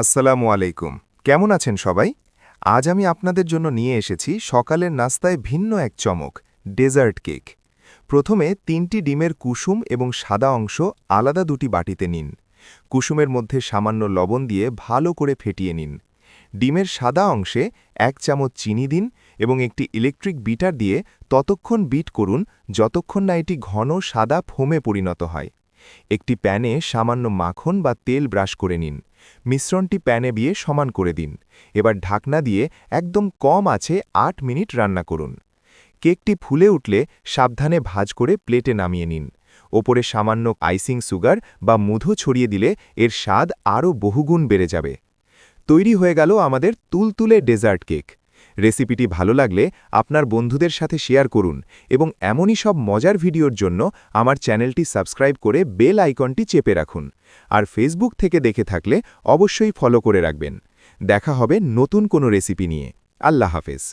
আসসালামু আলাইকুম। কেমন আছেন সবাই? আজ আমি আপনাদের জন্য নিয়ে এসেছি সকালের নাস্তায় ভিন্ন এক চমক, ডেজার্ট কেক। প্রথমে তিনটি ডিমের কুসুম এবং সাদা অংশ আলাদা দুটি বাটিতে নিন। কুসুমের মধ্যে সামান্য লবণ দিয়ে ভালো করে ফেটিয়ে নিন। ডিমের সাদা অংশে এক চামচ চিনি দিন এবং একটি ইলেকট্রিক বিটার দিয়ে ততক্ষণ বিট করুন যতক্ষণ না এটি ঘন সাদা ফোমে পরিণত হয়। একটি প্যানে সামান্য মাখন বা তেল ব্রাশ করে নিন। মিশ্রণটি প্যানে বিয়ে সমান করে দিন। এবার ঢাকনা দিয়ে একদম কম আছে আট মিনিট রান্না করুন। কেকটি ফুলে উঠলে সাবধানে ভাজ করে প্লেটে নামিয়ে নিন। ওপরে সামান্য আইসিং সুগার বা মধু ছড়িয়ে দিলে এর স্বাদ আরও বহুগুণ বেড়ে যাবে। তৈরি হয়ে গেল আমাদের তুলতুলে ডেজার্ট কেক। রেসিপিটি ভালো লাগলে আপনার বন্ধুদের সাথে শেয়ার করুন এবং এমনই সব মজার ভিডিওর জন্য আমার চ্যানেলটি সাবস্ক্রাইব করে বেল আইকনটি চেপে রাখুন। আর ফেসবুক থেকে দেখে থাকলে অবশ্যই ফলো করে রাখবেন। দেখা হবে নতুন কোনো রেসিপি নিয়ে। আল্লাহ হাফেজ।